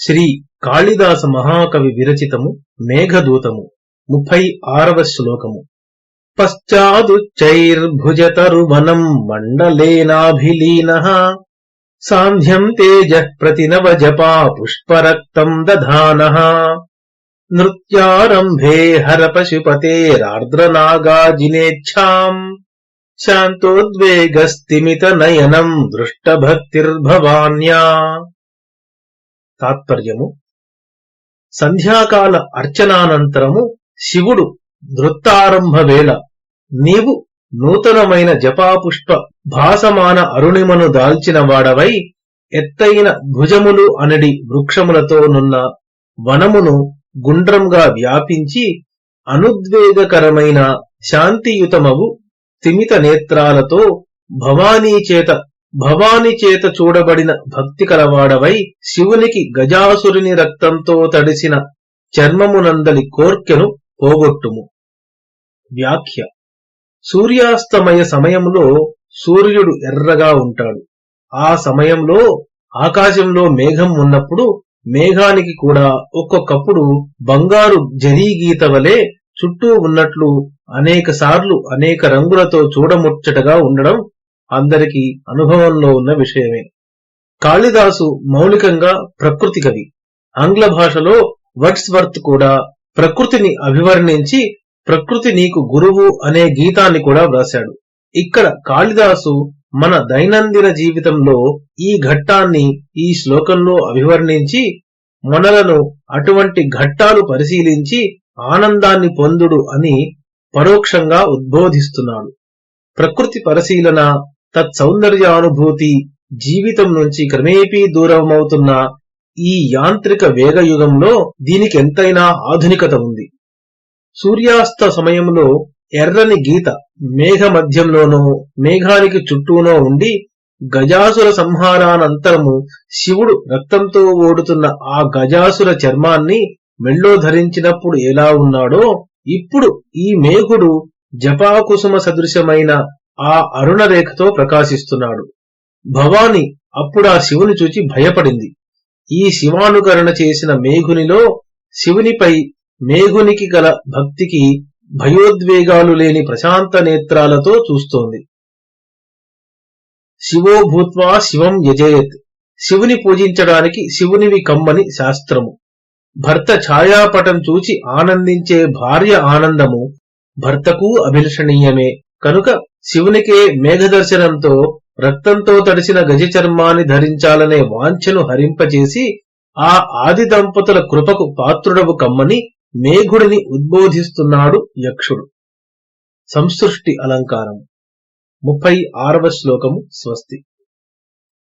శ్రీ కాళిదాస మహాకవి విరచితము మేఘదూతము ముప్పై ఆరవ శ్లోకము. పశ్చాదుచ్చైర్భుజతరువనం మండలేనాభిలీన. సాంధ్యం తేజ ప్రతినవ జపా పుష్పరక్తం దధాన. నృత్యారంభే హర పశుపతేరార్ద్రనాగాజినేచ్ఛాం శాంతోద్వేగస్తిమిత నయనం దృష్టభక్తిర్భవాన్యా. తాత్పర్యము. సంధ్యాకాల అర్చనానంతరము శివుడు నృత్తారంభ వేళ నీవు నూతనమైన జపాపుష్ప భాసమాన అరుణిమను దాల్చిన వాడవై ఎత్తైన భుజములు అనడి వృక్షములతో నున్న వనమును గుండ్రంగా వ్యాపించి అనుద్వేగకరమైన శాంతియుతమవు తిమిత నేత్రాలతో భవానీ చేత భవాని చేత చూడబడిన భక్తి కలవాడవై శివునికి గజాసురుని రక్తంతో తడిసిన చర్మమునందలి కోర్కెను పోగొట్టుము. వ్యాఖ్య. సూర్యాస్తమయ సమయంలో సూర్యుడు ఎర్రగా ఉంటాడు. ఆ సమయంలో ఆకాశంలో మేఘం ఉన్నప్పుడు మేఘానికి కూడా ఒక్కొక్కప్పుడు బంగారు జరీగీత వలె చుట్టూ ఉన్నట్లు అనేక సార్లు అనేక రంగులతో చూడముచ్చటగా ఉండడం అందరికీ అనుభవంలో ఉన్న విషయమే. కాళిదాసు మౌలికంగా ప్రకృతి కవి. ఆంగ్ల భాషలో వర్డ్స్వర్త్ కూడా ప్రకృతిని అభివర్ణించి ప్రకృతి నీకు గురువు అనే గీతాన్ని కూడా వ్రాశాడు. ఇక్కడ కాళిదాసు మన దైనందిన జీవితంలో ఈ ఘట్టాన్ని ఈ శ్లోకంలో అభివర్ణించి మనలను అటువంటి ఘట్టాలు పరిశీలించి ఆనందాన్ని పొందుడు అని పరోక్షంగా ఉద్బోధిస్తున్నాడు. ప్రకృతి పరిశీలన తత్సౌందర్యానుభూతి జీవితం నుంచి క్రమేపీ దూరమవుతున్న ఈ యాంత్రిక వేగయుగంలో దీనికి ఎంతైనా ఆధునికత ఉంది సూర్యాస్త సమయంలో ఎర్రని గీత మేఘ మధ్యంలోనో మేఘానికి చుట్టూనో ఉండి గజాసుర సంహారానంతరము శివుడు రక్తంతో ఓడుతున్న ఆ గజాసుర చర్మాన్ని మెళ్ళో ధరించినప్పుడు ఎలా ఉన్నాడో ఇప్పుడు ఈ మేఘుడు జపాకుసుమ సదృశమైన ఆ అరుణరేఖతో ప్రకాశిస్తున్నాడు. భవాని అప్పుడా శివుని చూచి భయపడింది. ఈ శివానుకరణ చేసిన మేఘునిలో శివునిపై మేఘునికి గల భక్తికి భయోద్వేగాలు లేని ప్రశాంత నేత్రాలతో చూస్తోంది. శివో భూత్వా శివం యజయత్. శివుని పూజించడానికి శివునివి కమ్మని శాస్త్రము. భర్త ఛాయాపటం చూచి ఆనందించే భార్య ఆనందము భర్తకు అభిలషణీయమే. కనుక శివునికి మేఘదర్శనంతో రక్తంతో తడిసిన గజ చర్మాన్ని ధరించాలనే వాంఛను హరింపచేసి ఆ ఆది దంపతుల కృపకు పాత్రుడవు కమ్మని మేఘుడిని ఉద్బోధిస్తున్నాడు యక్షుడు. సంసృష్టి అలంకారం. ముప్పై ఆరవ శ్లోకము స్వస్తి.